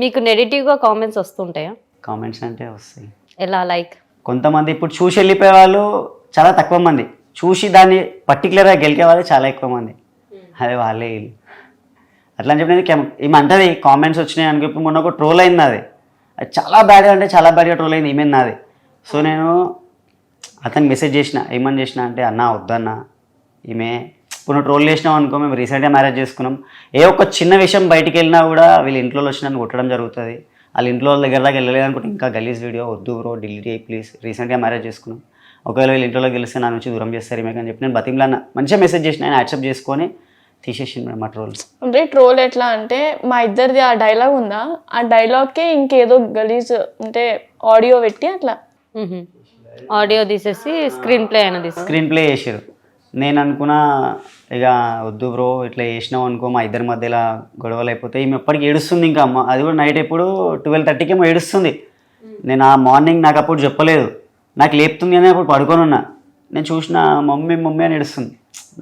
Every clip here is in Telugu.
మీకు నెగిటివ్గా కామెంట్స్ వస్తుంటాయా? కామెంట్స్ అంటే వస్తాయి. ఎలా లైక్ కొంతమంది ఇప్పుడు చూసి వెళ్ళిపోయే వాళ్ళు చాలా తక్కువ మంది. చూసి దాన్ని పర్టికులర్గా గెలికే వాళ్ళు చాలా ఎక్కువ మంది. అదే వాళ్ళే అట్లా అని చెప్పి నేను అంటది కామెంట్స్ వచ్చినాయి అనుకో ఇప్పుడు మొన్న ఒక ట్రోల్ అయింది అది అది చాలా బ్యాడ్గా అంటే చాలా బ్యాడ్గా ట్రోల్ అయింది ఈమె నాది. సో నేను అతనికి మెసేజ్ చేసిన ఏమని చేసిన అంటే అన్న వద్దన్న ఈమె ఇప్పుడు నువ్వు ట్రోల్ చేసినావు అనుకో మేము రీసెంట్గా మ్యారేజ్ చేసుకున్నాం. ఏ ఒక్క చిన్న విషయం బయటికి వెళ్ళినా కూడా వీళ్ళ ఇంట్లో వచ్చి నన్ను కొట్టడం జరుగుతుంది. వాళ్ళ ఇంట్లో వాళ్ళ దగ్గర దాకా వెళ్ళలేదు అనుకుంటే ఇంకా గలీజ్ వీడియో వద్దు బ్రో డిలీట్ అయ్యి ప్లీజ్ రీసెంట్గా మ్యారేజ్ చేసుకున్నాం. ఒకవేళ వీళ్ళ ఇంట్లో గెలిస్తే నా నుంచి దూరం చేస్తారు ఈమె అని చెప్పి నేను బతిమ్లా మంచిగా మెసేజ్ చేసిన ఆయన యాక్సెప్ట్ చేసుకొని తీసేసింది మేడం మా ట్రోల్ అంటే ట్రోల్ ఎట్లా అంటే మా ఇద్దరిది ఆ డైలాగ్ ఉందా? ఆ డైలాగ్కే ఇంకేదో గలీజ్ అంటే ఆడియో పెట్టి అట్లా? ఆడియో తీసేసి స్క్రీన్ ప్లే అయినా తీసి స్క్రీన్ ప్లే చేసారు నేను అనుకున్నా ఇక వద్దు బ్రో ఇట్లా చేసినావు అనుకో మా ఇద్దరి మధ్యలో గొడవలు అయిపోతే ఈమె ఎప్పటికి ఏడుస్తుంది ఇంకా. అమ్మ అది కూడా నైట్ ఎప్పుడు ట్వెల్వ్ థర్టీకి ఏమో ఏడుస్తుంది. నేను ఆ మార్నింగ్ నాకు అప్పుడు చెప్పలేదు. నాకు లేపుతుంది అని అప్పుడు పడుకొని ఉన్నా. నేను చూసిన మమ్మీ మమ్మీ అని ఏడుస్తుంది.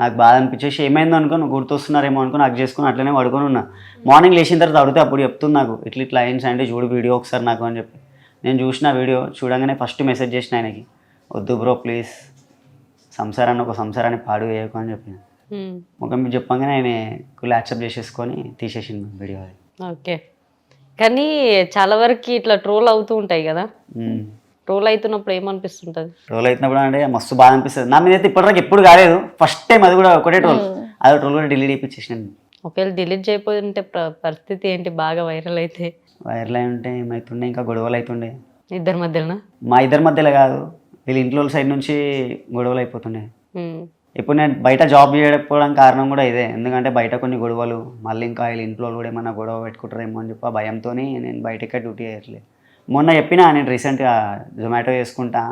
నాకు బాధ అనిపించేసి ఏమైందో అనుకో నువ్వు గుర్తొస్తున్నారేమో అనుకో నాకు చేసుకుని అట్లనే పడుకొని ఉన్నా. మార్నింగ్ లేచిన తర్వాత అడిగితే అప్పుడు చెప్తుంది నాకు ఇట్లా ఇట్లా అయింది అంటే చూడు వీడియో ఒకసారి నాకు అని చెప్పి. నేను చూసిన వీడియో చూడంగానే ఫస్ట్ మెసేజ్ చేసిన ఆయనకి వద్దు బ్రో ప్లీజ్. సంసారాన్ని ఒక సంసారాన్ని పాడు వేయకు అని చెప్పిన. ముఖం చెప్పంగానే ఆయన కుల్ యాక్సెప్ట్ చేసేసుకొని తీసేసింది వీడియో అది. ఓకే. కానీ చాలా వరకు ఇట్లా ట్రోల్ అవుతూ ఉంటాయి కదా? ట్రోల్ అవుతున్నప్పుడు ఏమనిపిస్తుంటది? ట్రోల్ అవుతున్నప్పుడు అంటే మస్తు బాధ అనిపిస్తుంది. నా మీద అయితే ఇప్పటివరకు ఎప్పుడు కాలేదు. ఫస్ట్ టైం అది కూడా ఒకటే ట్రోల్. అది ట్రోల్ కూడా డిలీట్ అయిపించేసినాను ఒకవేళ డిలీట్ చేయకపోతే పరిస్థితి ఏంటి? బాగా వైరల్ అయితే. వైరల్ అయి ఉంటే ఏమవుతుండే ఇంకా గొడవలు అవుతుండే. ఇద్దరి మధ్యలోనా? మా ఇద్దరి మధ్యలో కాదు. వీళ్ళ ఇంట్లో సైడ్ నుంచి గొడవలు అయిపోతుండే. ఇప్పుడు నేను బయట జాబ్ చేయకపోవడానికి కారణం కూడా ఇదే. ఎందుకంటే బయట కొన్ని గొడవలు మళ్ళీ ఇంకా వీళ్ళ ఇంట్లో కూడా ఏమన్నా గొడవ పెట్టుకుంటారేమో అని చెప్పి ఆ భయంతో నేను బయటకే డ్యూటీ చేయట్లేదు మొన్న చెప్పినా నేను రీసెంట్గా జొమాటో చేసుకుంటా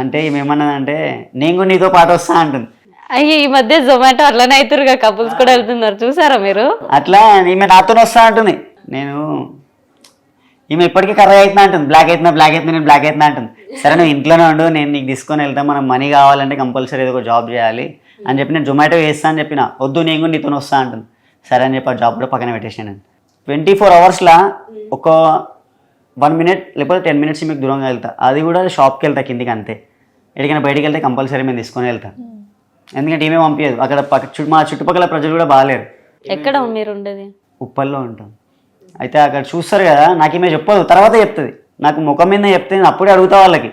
అంటే ఏమన్నదంటే నేను కూడా నీతో పాటు వస్తా అంటుంది. అయ్యి ఈ మధ్య జొమాటో అట్లనే అవుతారుగా కపుల్స్ కూడా వెళ్తున్నారు. చూసారా మీరు? అట్లా ఈమె నాతో వస్తా అంటుంది. నేను ఈమె ఇప్పటికీ కర్ర అవుతున్నా అంటుంది. బ్లాక్ అవుతున్నా బ్లాక్ అవుతున్నా నేను బ్లాక్ అవుతున్నా అంటుంది. సరే నువ్వు ఇంట్లోనే ఉండు నేను నీకు తీసుకొని వెళ్తా మనం మనీ కావాలంటే కంపల్సరీ ఏదో ఒక జాబ్ చేయాలి అని చెప్పి నేను జొమాటో చేస్తా అని చెప్పిన. వద్దు నేను కూడా నీతో వస్తా అంటుంది. సరే అని చెప్పి ఆ జాబ్ కూడా పక్కన పెట్టేసాను నేను. ట్వంటీ ఫోర్ అవర్స్లో ఒక వన్ మినిట్ లేకపోతే టెన్ మినిట్స్ మీకు దూరంగా వెళ్తా. అది కూడా షాప్కి వెళ్తా కిందికి అంతే. ఎక్కడికైనా బయటికి వెళ్తే కంపల్సరీ మేము తీసుకొని వెళ్తా. ఎందుకంటే ఏమీ పంపించదు అక్కడ పక్క మా చుట్టుపక్కల ప్రజలు కూడా బాగాలేరు. ఎక్కడ మీరు ఉండేది? ఉప్పల్లో ఉంటాం. అయితే అక్కడ చూస్తారు కదా నాకు ఈమె చెప్పదు తర్వాత చెప్తుంది. నాకు ముఖం మీద చెప్తే అప్పుడే అడుగుతా వాళ్ళకి.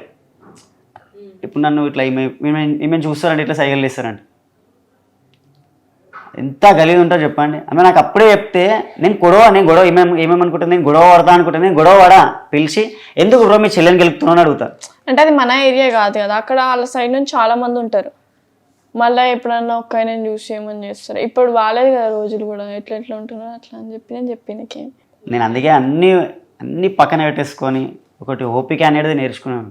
ఇప్పుడు నన్ను ఇట్లా ఈమె ఈమె ఈమె చూస్తారంటే ఇట్లా సైకిల్ ఇస్తారంట ఎంత గలీజ్ ఉంటారో చెప్పండి. ఆమె నాకు అప్పుడే చెప్తే నేను గొడవ నేను గొడవ ఏమేమి ఏమేమనుకుంటాను నేను గొడవ పడతా అనుకుంటాను నేను గొడవ పడా పిలిచి ఎందుకు బ్రో మీ చెల్లెని గెలుపుతున్నాను అడుగుతా. అంటే అది మన ఏరియా కాదు కదా అక్కడ వాళ్ళ సైడ్ నుంచి చాలా మంది ఉంటారు. మళ్ళీ ఎప్పుడన్నా ఒక్క ఆయన చూసి ఏమని చేస్తారు. ఇప్పుడు వాళ్ళేది కదా రోజులు కూడా ఎట్లా ఎట్లా ఉంటున్నారు అట్లా అని చెప్పి నేను చెప్పినకేం నేను అందుకే అన్ని అన్ని పక్కన పెట్టేసుకొని ఒకటి ఓపిక అనేది నేర్చుకున్నాను.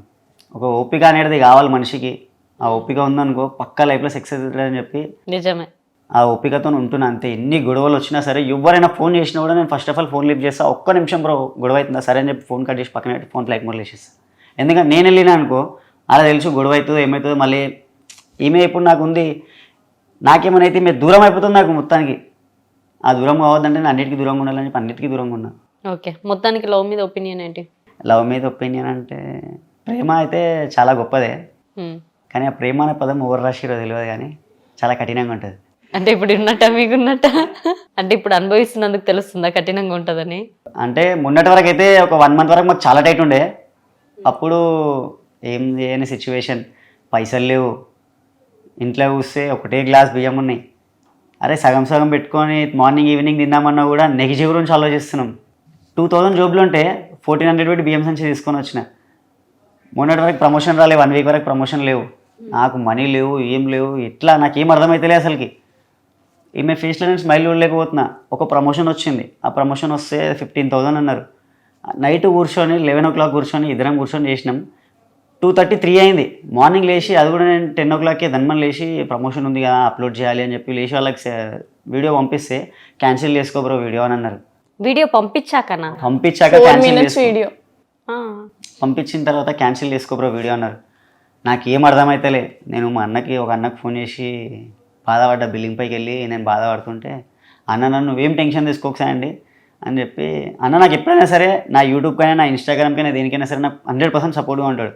ఒక ఓపిక అనేది కావాలి మనిషికి. ఆ ఓపిక ఉందనుకో పక్క లైఫ్లో సక్సెస్ అవుతుందని చెప్పి నిజమే. ఆ ఓపికతో ఉంటున్నా అంతే. ఎన్ని గొడవలు వచ్చినా సరే ఎవరైనా ఫోన్ చేసినా కూడా నేను first of all phone lift చేస్తా. ఒక్క నిమిషం బ్రో గొడవ అవుతుందా? సరే అని చెప్పి ఫోన్ కట్ చేసి పక్కన పెట్టి ఫోన్ లైక్ మోడ్ వేసేస్తా ఎందుకంటే నేను వెళ్ళినా అనుకో అలా తెలుసు గొడవ అవుతుందో ఏమవుతుందో మళ్ళీ ఈమె ఇప్పుడు నాకు ఉంది. నాకేమైనా అయితే ఈమె దూరం అయిపోతుంది నాకు మొత్తానికి. ఆ దూరం కావద్దంటే నేను అన్నిటికీ దూరంగా ఉండాలని చెప్పి అన్నిటికీ దూరంగా ఉన్నా. ఓకే. మొత్తానికి లవ్ మీద ఒపీనియన్ ఏంటి? లవ్ మీద ఒపీనియన్ అంటే ప్రేమ అయితే చాలా గొప్పదే. కానీ ఆ ప్రేమ అనే పదం ఎవరు రాసిరో తెలియదు కానీ చాలా కఠినంగా ఉంటుంది. అంటే ఇప్పుడు ఉన్నట్ట మీకున్నట్ట అంటే ఇప్పుడు అనుభవిస్తున్నందుకు తెలుస్తుందా కఠినంగా ఉంటుందని? అంటే మొన్నటి వరకు అయితే ఒక వన్ మంత్ వరకు మాకు చాలా టైట్ ఉండే. అప్పుడు ఏం చేయని సిచ్యువేషన్ పైసలు లేవు. ఇంట్లో చూస్తే ఒకటే గ్లాస్ బియ్యం ఉన్నాయి. అరే సగం సగం పెట్టుకొని మార్నింగ్ ఈవినింగ్ తిందామన్నా కూడా నెగిజీ గురించి ఆలోచిస్తున్నాం. టూ థౌజండ్ జాబ్లు ఉంటే ఫోర్టీన్ హండ్రెడ్ పెట్టి బిఎం సంచి తీసుకొని వచ్చిన. మొన్నటి వరకు ప్రమోషన్ రాలే వన్ వీక్ వరకు ప్రమోషన్ లేవు. నాకు మనీ లేవు ఏం లేవు ఎట్లా నాకేం అర్థమవుతలే అసలుకి. ఈమె ఫేస్లో నేను స్మైల్ చూడలేకపోతున్నా. ఒక ప్రమోషన్ వచ్చింది. ఆ ప్రమోషన్ వస్తే ఫిఫ్టీన్ థౌసండ్ అన్నారు. నైట్ కూర్చొని లెవెన్ ఓ క్లాక్ కూర్చొని ఇద్దరం కూర్చొని చేసినాం. టూ థర్టీ త్రీ అయింది. మార్నింగ్ లేచి అది కూడా నేను టెన్ ఓ క్లాక్కి ధన్మని లేచి ప్రమోషన్ ఉంది కదా అప్లోడ్ చేయాలి అని చెప్పి లేచి వాళ్ళకి వీడియో పంపిస్తే క్యాన్సిల్ చేసుకో బ్రో వీడియో అని అన్నారు. వీడియో పంపించాకనా పంపించాక క్యాన్సిల్ వీడియో. పంపించిన తర్వాత క్యాన్సిల్ చేసుకో బ్రో వీడియో అన్నారు. నాకు ఏం అర్థమైతలే నేను మా అన్నకి ఒక అన్నకి ఫోన్ చేసి బాధపడ్డా బిల్లింగ్ పైకి వెళ్ళి నేను బాధపడుతుంటే అన్న నన్ను నువ్వేం టెన్షన్ తీసుకోకసా అండి? అని చెప్పి అన్న నాకు ఎప్పుడైనా సరే నా యూట్యూబ్కైనా నా ఇన్స్టాగ్రామ్కైనా దేనికైనా సరే నాకు హండ్రెడ్ పర్సెంట్ సపోర్ట్గా ఉంటాడు.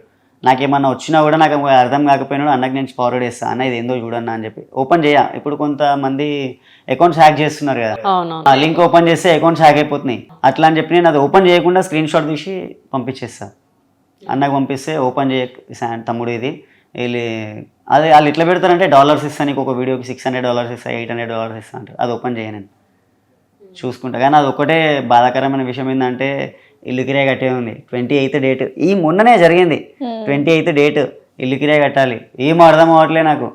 నాకేమన్నా వచ్చినా కూడా నాకు అర్థం కాకపోయినా అన్నకి నేను ఫార్వర్డ్ చేస్తాను అన్న ఇది ఏందో చూడన్నా అని చెప్పి. ఓపెన్ చేయ. ఇప్పుడు కొంతమంది అకౌంట్స్ హ్యాక్ చేస్తున్నారు కదా. లింక్ ఓపెన్ చేస్తే అకౌంట్స్ హ్యాక్ అయిపోతున్నాయి. అట్లా అని చెప్పి నేను అది ఓపెన్ చేయకుండా స్క్రీన్ షాట్ తీసి పంపించేస్తా. అన్నకు పంపిస్తే ఓపెన్ చేయ తమ్ముడు ఇది. వీళ్ళు అది వాళ్ళు ఎట్లా పెడతారంటే డాలర్స్ ఇస్తాను నీకు ఒక వీడియోకి సిక్స్ హండ్రెడ్ డాలర్స్ ఇస్తా ఎయిట్ హండ్రెడ్ డాలర్స్ ఇస్తా అంటారు. అది ఓపెన్ చేయను చూసుకుంటా. కానీ అది ఒకటే బాధాకరమైన విషయం ఏంటంటే ఇల్లు కిరాయి కట్టే ఉంది. Twenty eighth date. ఈ మొన్ననే జరిగింది. Twenty eighth date. ఇల్లు కిరాయి కట్టాలి. ఏం అర్థం అవ్వట్లే నాకు.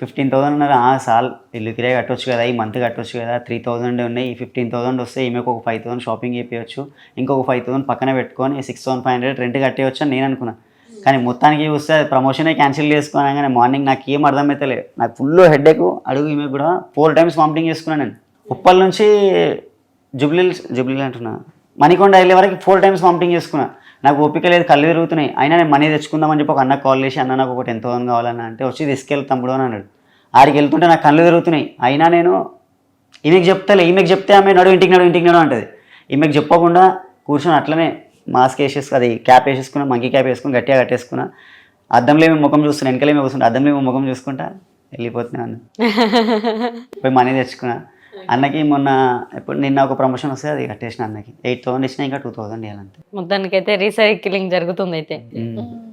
ఫిఫ్టీన్ థౌసండ్ ఉన్నారు ఆ సాల్ ఇల్లు కిరాయి కట్టొచ్చు కదా. ఈ మంత్ కట్టొచ్చు కదా. త్రీ థౌసండ్ ఉన్నాయి. ఈ ఫిఫ్టీన్ థౌసండ్ వస్తే ఈమెకు ఒక ఫైవ్ థౌసండ్ షాపింగ్ చేయొచ్చు ఇంకొక ఫైవ్ థౌసండ్ పక్కన పెట్టుకొని six thousand five hundred rent కట్టేయచ్చు అని నేను అనుకున్నా. కానీ మొత్తానికి చూస్తే ప్రమోషనే క్యాన్సిల్ చేసుకోనగానే మార్నింగ్ నాకు ఏం అర్థమైతలే నాకు ఫుల్ హెడ్ఏక్ అడుగు ఈమె కూడా ఫోర్ టైమ్స్ వామిటింగ్ చేసుకున్నాను నేను. ఉప్పల్ నుంచి జుబ్లీ జుబ్లీ అంటున్నా. మణికొండ వెళ్ళే వరకు ఫోర్ టైమ్స్ వామిటింగ్ చేసుకున్నా. నాకు ఓపిక లేదు కళ్ళు తిరుగుతున్నాయి. అయినా నేను మనీ తెచ్చుకుందామని చెప్పి ఒక అన్న కాల్ చేసి అన్న నాకు ఒక టెన్ థౌసండ్ కావాలన్నా? అంటే వచ్చి తీసుకెళ్ళి తమ్ముడు అని అన్నాడు. ఆడికి వెళ్తుంటే నాకు కళ్ళు తిరుగుతున్నాయి. అయినా నేను ఈమెకి చెప్తలే ఈమెకి చెప్తే ఆమె నడు ఇంటికి నడు ఇంటికి నడు అంటది. ఈమెకి చెప్పకుండా కూర్చొని అట్లనే మాస్క్ వేసేసుకు అది క్యాప్ వేసేసుకున్నా మంకీ క్యాప్ వేసుకుని గట్టిగా కట్టేసుకున్నా. అద్దంలో ఏమో ముఖం చూస్తున్నా వెనకలేమో కూర్చుంటా అద్దంలో ఏమో ముఖం చూసుకుంటా వెళ్ళిపోతున్నాను పోయి మనీ తెచ్చుకున్నా. అన్నకి మొన్న ఎప్పుడు నిన్న ఒక ప్రమోషన్ వస్తే అది కట్టేసిన అన్నకి. ఎయిట్ థౌసండ్ ఇచ్చినా ఇంకా టూ థౌసండ్ ఇవ్వాలంతే. మొత్తానికైతే రీసైక్లింగ్ జరుగుతుంది అయితే.